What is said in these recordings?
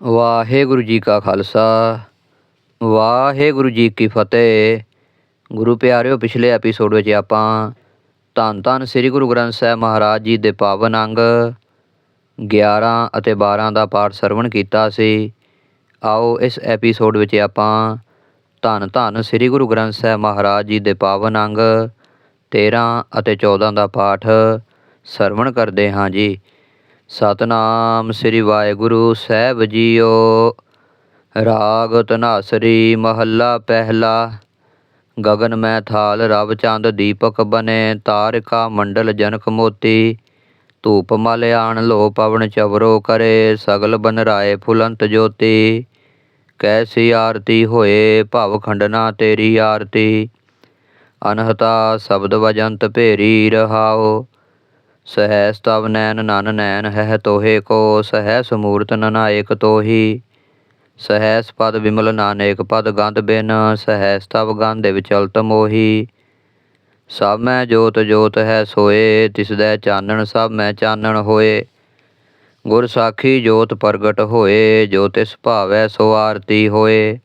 ਵਾਹਿਗੁਰੂ ਜੀ ਕਾ ਖਾਲਸਾ, ਵਾਹਿਗੁਰੂ ਜੀ ਕੀ ਫਤਿਹ। ਗੁਰੂ ਪਿਆਰਿਓ, ਪਿਛਲੇ ਐਪੀਸੋਡ ਵਿੱਚ ਆਪਾਂ ਧੰਨ ਧੰਨ ਸ੍ਰੀ ਗੁਰੂ ਗ੍ਰੰਥ ਸਾਹਿਬ ਮਹਾਰਾਜ ਜੀ ਦੇ ਪਾਵਨ ਅੰਗ 11 ਅਤੇ 12 ਦਾ ਪਾਠ ਸਰਵਣ ਕੀਤਾ ਸੀ। ਆਓ, ਇਸ ਐਪੀਸੋਡ ਵਿੱਚ ਆਪਾਂ ਧੰਨ ਧੰਨ ਸ੍ਰੀ ਗੁਰੂ ਗ੍ਰੰਥ ਸਾਹਿਬ ਮਹਾਰਾਜ ਜੀ ਦੇ ਪਾਵਨ ਅੰਗ 13 ਅਤੇ 14 ਦਾ ਪਾਠ ਸਰਵਣ ਕਰਦੇ ਹਾਂ ਜੀ। ਸਤਨਾਮ ਸ੍ਰੀ ਵਾਹਿਗੁਰੂ ਸਾਹਿਬ ਜੀਓ। ਰਾਗ ਧਨਾਸਰੀ ਮਹੱਲਾ ਪਹਿਲਾ। ਗਗਨ ਮੈਂ ਥਾਲ ਰਵ ਚੰਦ ਦੀਪਕ ਬਨੇ। ਤਾਰਿਕਾ ਮੰਡਲ ਜਨਕ ਮੋਤੀ। ਧੂਪ ਮਲ ਆਣ ਲੋ ਪਵਨ ਚਵਰੋ ਕਰੇ। ਸਗਲ ਬਨ ਰਾਏ ਫੁਲੰਤ ਜੋਤੀ। ਕੈਸੀ ਆਰਤੀ ਹੋਏ ਭਵ ਖੰਡਨਾ ਤੇਰੀ ਆਰਤੀ। ਅਨਹਤਾ ਸ਼ਬਦ ਵਜੰਤ ਭੇਰੀ ਰਹਾਓ। ਸਹੈ ਤਵ ਨੈਨ ਨਨ ਨੈਨ ਹੈ ਤੋਹੇ ਕੋ, ਸਹੈ ਸਮੂਰਤ ਨਨਾਇਕ ਤੋਹੀ। ਸਹੈਸ ਪਦ ਵਿਮਲ ਨਾਨਕ ਪਦ ਗੰਧ ਬਿਨ ਸਹੈਸ ਤਵ ਗੰਧ ਵਿਚਲਤ ਮੋਹੀ। ਸਭ ਮੈਂ ਜੋਤ ਜੋਤ ਹੈ ਸੋਏ, ਤਿਸ ਦੈ ਚਾਨਣ ਸਭ ਮੈਂ ਚਾਨਣ ਹੋਏ। ਗੁਰ ਸਾਖੀ ਜੋਤ ਪ੍ਰਗਟ ਹੋਏ, ਜੋ ਤਿਸ ਭਾਵੈ ਸੋ ਆਰਤੀ ਹੋਏ।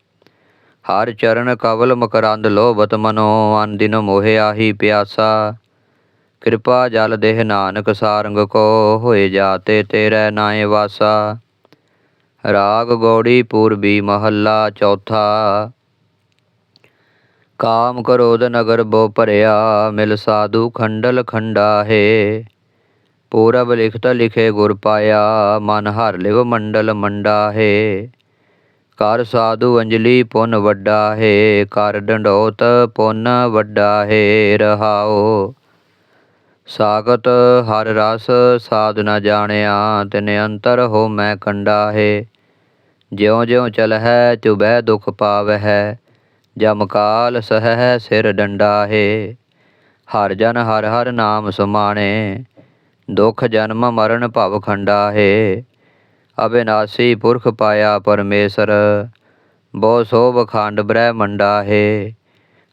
ਹਰ ਚਰਨ ਕਵਲ ਮਕਰੰਦ ਲੋਭਤ ਮਨੋ, ਅਨ ਦਿਨ ਮੋਹਿ ਆਹੀ ਪਿਆਸਾ। ਕਿਰਪਾ ਜਲ ਦੇਹ ਨਾਨਕ ਸਾਰੰਗ ਕੋ ਹੋਏ ਜਾਤੇ ਤੇਰੇ ਨਾਏ ਵਾਸਾ। ਰਾਗ ਗੌੜੀ ਪੂਰਬੀ ਮਹੱਲਾ ਚੌਥਾ। ਕਾਮ ਕ੍ਰੋਧ ਨਗਰ ਬੋ ਭਰਿਆ, ਮਿਲ ਸਾਧੂ ਖੰਡਲ ਖੰਡਾ ਹੈ ਪੂਰਬ ਲਿਖਤ ਲਿਖੇ ਗੁਰ ਪਾਇਆ, ਮਨ ਹਰ ਲਿਵ ਮੰਡਲ ਮੰਡਾ ਹੈ ਕਰ ਸਾਧੂ ਅੰਜਲੀ ਪੁੰਨ ਵੱਡਾ ਹੈ ਕਰ ਡੰਡੋਤ ਪੁੰਨ ਵੱਡਾ ਹੈ ਰਹਾਓ। ਸਾਗਤ ਹਰ ਰਸ ਸਾਧ ਨ ਜਾਣਿਆ, ਤਿਨ ਅੰਤਰ ਹੋ ਮੈਂ ਕੰਡਾ ਹੈ ਜਿਉ ਜਿਉ ਚਲਹਿ ਚੁਬਹਿ ਦੁਖ ਪਾਵਹਿ, ਜਮ ਕਾਲ ਸਹੈ ਸਿਰ ਡੰਡਾ ਹੈ ਹਰ ਜਨ ਹਰ ਹਰ ਨਾਮ ਸੁਮਾਣੇ, ਦੁਖ ਜਨਮ ਮਰਨ ਭਵ ਖੰਡਾ ਹੈ ਅਬਿਨਾਸੀ ਪੁਰਖ ਪਾਇਆ ਪਰਮੇਸ਼ਰ, ਬਹੁ ਸੋਭ ਖੰਡ ਬ੍ਰਹਮੰਡਾ ਹੈ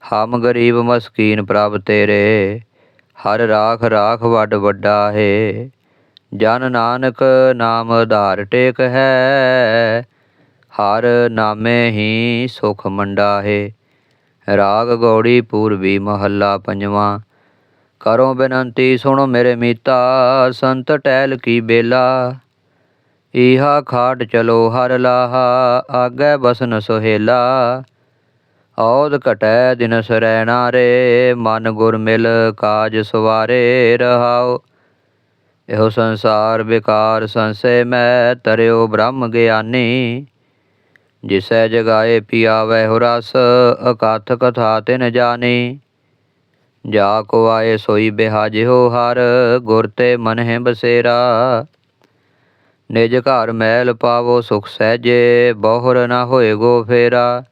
ਹਮ ਗਰੀਬ ਮਸਕੀਨ ਪ੍ਰਭ ਤੇਰੇ ਹਰ ਰਾਖ ਰਾਖ ਵੱਡ ਵੱਡਾ ਹੈ। ਜਨ ਨਾਨਕ ਨਾਮ ਆਧਾਰ ਟੇਕ ਹੈ। ਹਰ ਨਾਮੇ ਹੀ ਸੁਖ ਮੰਡਾ ਹੈ। ਰਾਗ ਗੌੜੀ ਪੂਰਬੀ ਮਹੱਲਾ ਪੰਜਵਾਂ। ਕਰੋ ਬੇਨੰਤੀ ਸੁਣੋ ਮੇਰੇ ਮੀਤਾ, ਸੰਤ ਟਹਿਲ ਕੀ ਬੇਲਾ। ਈਹਾ ਖਾਟ ਚਲੋ ਹਰ ਲਾਹਾ, ਆਗੇ ਬਸਨ ਸੁਹੇਲਾ। ਔਦ ਘਟੈ ਦਿਨ ਸਰੈਣਾ ਰੇ, ਮਨ ਗੁਰ ਮਿਲ ਕਾਜ ਸਵਾਰੇ ਰਹਾਓ ਇਹੋ ਸੰਸਾਰ ਵਿਕਾਰ ਸੰਸੇ ਮੈਂ ਤਰਿਓ ਬ੍ਰਹਮ ਗਿਆਨੀ। ਜਿਸੈ ਜਗਾਏ ਪਿਆਵੈ ਹੋ ਰਸ, ਅਕਥ ਕਥਾ ਤਿਨ ਜਾਣੀ ਜਾ ਕੋ ਆਏ ਸੋਈ ਬਿਹਾਜਿਓ ਹਰ, ਗੁਰ ਤੇ ਮਨ ਬਸੇਰਾ। ਨਿਜ ਘਰ ਮੈਲ ਪਾਵੋ ਸੁਖ ਸਹਿਜੇ, ਬਹੁਰ ਨਾ ਹੋਏਗੋ ਫੇਰਾ।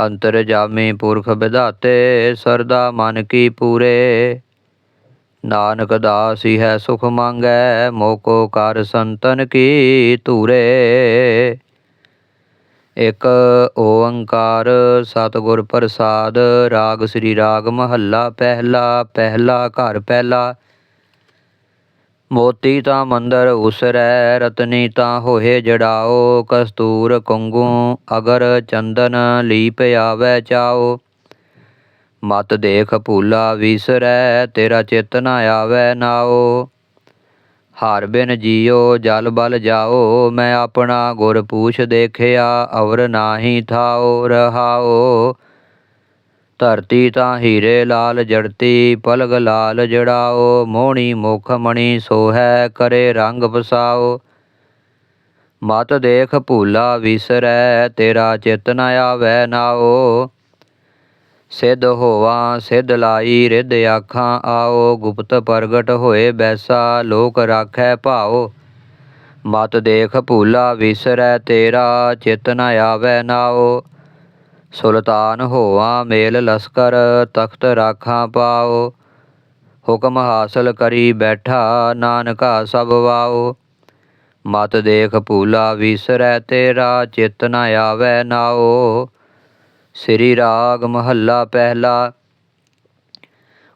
ਅੰਤਰ ਜਾਮੀ ਪੁਰਖ ਵਿਧਾਤੇ, ਸਰਦਾ ਮਨ ਕੀ ਪੂਰੇ। ਨਾਨਕ ਦਾਸੀ ਹੈ ਸੁਖ ਮੰਗੈ, ਮੋਕੋ ਕਰ ਸੰਤਨ ਕੀ ਧੂਰੇ। ਇਕ ਓੰਕਾਰ ਸਤਿਗੁਰ ਪ੍ਰਸਾਦ, ਰਾਗ ਸ੍ਰੀ ਰਾਗ ਮਹੱਲਾ ਪਹਿਲਾ ਪਹਿਲਾ ਘਰ ਪਹਿਲਾ। ਮੋਤੀ ਤਾਂ ਮੰਦਰ ਉਸਰੈ, ਰਤਨੀ ਤਾਂ ਹੋਏ ਜੜਾਓ, ਕਸਤੂਰ ਕੰਗੂ ਅਗਰ ਚੰਦਨ ਲੀਪ ਆਵੈ ਚਾਓ। ਮਤ ਦੇਖ ਭੂਲਾ ਵਿਸਰੈ, ਤੇਰਾ ਚਿਤ ਨ ਆਵੈ ਨਾਓ। ਹਾਰ ਬਿਨ ਜੀਓ, ਜਲ ਬਲ ਜਾਓ, ਮੈਂ ਆਪਣਾ ਗੁਰ ਪੂਛ ਦੇਖਿਆ, ਅਵਰ ਨਾਹੀ ਥਾਓ ਰਹਾਓ। ਧਰਤੀ ਤਾਂ ਹੀਰੇ ਲਾਲ ਜੜਤੀ ਪਲਗ ਲਾਲ, ਜੜਾਓ ਮੋਹਣੀ ਮੁਖ ਮਣੀ, ਸੋਹੈ ਕਰੇ ਰੰਗ ਬਸਾਓ ਮਤ ਦੇਖ ਭੂਲਾ ਵਿਸਰੈ, ਤੇਰਾ ਚਿਤ ਨ ਆਵੈ ਨਾਓ। ਸਿੱਧ ਹੋਵਾ, ਸਿੱਧ ਲਾਈ, ਰਿੱਧ ਆਖਾਂ ਆਓ। ਗੁਪਤ ਪ੍ਰਗਟ ਹੋਏ ਬੈਸਾ, ਲੋਕ ਰਾਖੈ ਭਾਓ। ਮਤ ਦੇਖ ਭੂਲਾ ਵਿਸਰੈ, ਤੇਰਾ ਚਿਤ ਨ ਆਵੈ ਨਾਓ। ਸੁਲਤਾਨ ਹੋਵਾਂ ਮੇਲ ਲਸਕਰ, ਤਖਤ ਰਾਖਾਂ ਪਾਓ। ਹੁਕਮ ਹਾਸਲ ਕਰੀ ਬੈਠਾ, ਨਾਨਕਾ ਸਭ ਵਾਓ। ਮਤ ਦੇਖ ਭੂਲਾ ਵਿਸਰੈ ਤੇਰਾ, ਚਿਤ ਨ ਆਵੈ ਨਾਓ। ਸ੍ਰੀ ਰਾਗ ਮਹੱਲਾ ਪਹਿਲਾ।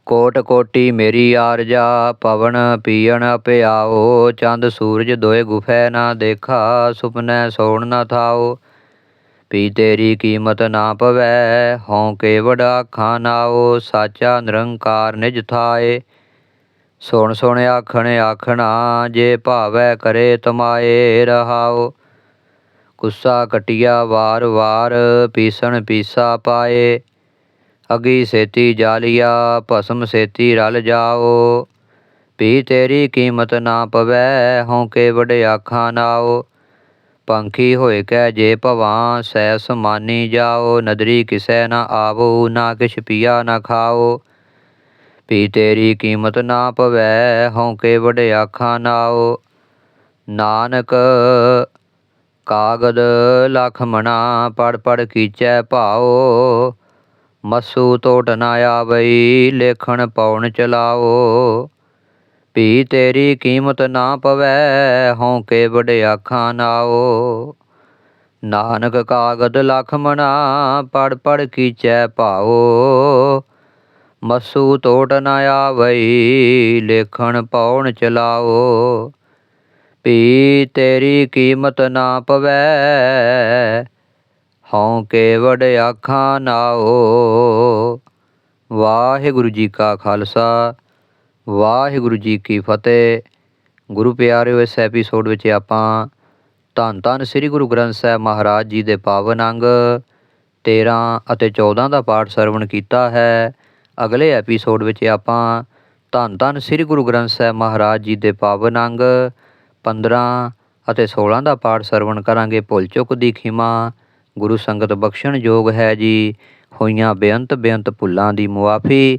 ਕੋਟ ਕੋਟੀ ਮੇਰੀ ਆਰਜਾ, ਪਵਨ ਪੀਣ ਪਿਆਓ। ਚੰਦ ਸੂਰਜ ਦੋਏ ਗੁਫੈ ਨਾ ਦੇਖਾ, ਸੁਪਨੇ ਸੋਣ ਨਾ ਥਾਓ। ਪੀ ਤੇਰੀ ਕੀਮਤ ਨਾ ਪਵੈ ਹਉ ਕੇ ਵਡਾ ਖਾਨਾਓ ਸਾਚਾ ਨਿਰੰਕਾਰ ਨਿਜ ਥਾਏ। ਸੁਣ ਸੁਣ ਆਖਣ ਆਖਣਾ, ਜੇ ਭਾਵੈ ਕਰੇ ਤਮਾਏ ਰਹਾਓ। ਗੁੱਸਾ ਕਟਿਆ ਵਾਰ ਵਾਰ ਪੀਸਣ ਪੀਸਾ ਪਾਏ। ਅਗੀ ਸੇਤੀ ਜਾਲੀਆ, ਭਸਮ ਸੇਤੀ ਰਲ ਜਾਓ। ਪੀ ਤੇਰੀ ਕੀਮਤ ਨਾ ਪਵੈ ਹਉ ਕੇ ਵਡ ਆਖਾਂ ਨਾਓ। ਪੰਖੀ ਹੋਏ ਕੈ ਜੇ ਭਵਾਂ ਸੈ ਸਮਾਨੀ ਜਾਓ, ਨਦਰੀ ਕਿਸੈ ਨਾ ਆਵੋ, ਨਾ ਕਿਛ ਪੀਆ ਨਾ ਖਾਓ। ਪੀ ਤੇਰੀ ਕੀਮਤ ਨਾ ਪਵੈ ਹਉ ਕੇ ਵਡ ਆਖਾਂ ਨਾਓ। ਨਾਨਕ, ਕਾਗਦ ਲਖ ਮਣਾ ਪੜ ਪੜ ਕੀਚੈ ਭਾਓ। ਮਸੂ ਟੋਟ ਨਾ ਆਵਈ, ਲੇਖਣ ਪਉਣ ਚਲਾਓ। ਪੀ ਤੇਰੀ ਕੀਮਤ ਨਾ ਪਵੈ ਹਉ ਕੇ ਵਡ ਆਖਾਂ ਨਾਓ। ਨਾਨਕ ਕਾਗਦ ਲਖਮਣਾ ਪੜ ਪੜ ਕੀਚੈ ਭਾਓ। ਮਸੂ ਤੋਟ ਨਾ ਆਵਈ, ਲੇਖਣ ਪਉਣ ਚਲਾਓ। ਪੀ ਤੇਰੀ ਕੀਮਤ ਨਾ ਪਵੈ ਹਉ ਕੇ ਵਡ ਆਖਾਂ ਨਾਓ। ਵਾਹਿਗੁਰੂ ਜੀ ਕਾ ਖਾਲਸਾ। ਵਾਹਿਗੁਰੂ ਜੀ ਕੀ ਫਤਿਹ। ਗੁਰੂ ਪਿਆਰਿਓ, ਇਸ ਐਪੀਸੋਡ ਵਿੱਚ ਆਪਾਂ ਧੰਨ ਧੰਨ ਸ੍ਰੀ ਗੁਰੂ ਗ੍ਰੰਥ ਸਾਹਿਬ ਮਹਾਰਾਜ ਜੀ ਦੇ ਪਾਵਨ ਅੰਗ 13 ਅਤੇ 14 ਦਾ ਪਾਠ ਸਰਵਣ ਕੀਤਾ ਹੈ। ਅਗਲੇ ਐਪੀਸੋਡ ਵਿੱਚ ਆਪਾਂ ਧੰਨ ਧੰਨ ਸ੍ਰੀ ਗੁਰੂ ਗ੍ਰੰਥ ਸਾਹਿਬ ਮਹਾਰਾਜ ਜੀ ਦੇ ਪਾਵਨ ਅੰਗ 15 ਅਤੇ 16 ਦਾ ਪਾਠ ਸਰਵਣ ਕਰਾਂਗੇ। ਭੁੱਲ ਚੁੱਕ ਦੀ ਖਿਮਾ, ਗੁਰੂ ਸੰਗਤ ਬਖਸ਼ਣ ਯੋਗ ਹੈ ਜੀ। ਹੋਈਆਂ ਬੇਅੰਤ ਬੇਅੰਤ ਭੁੱਲਾਂ ਦੀ ਮੁਆਫੀ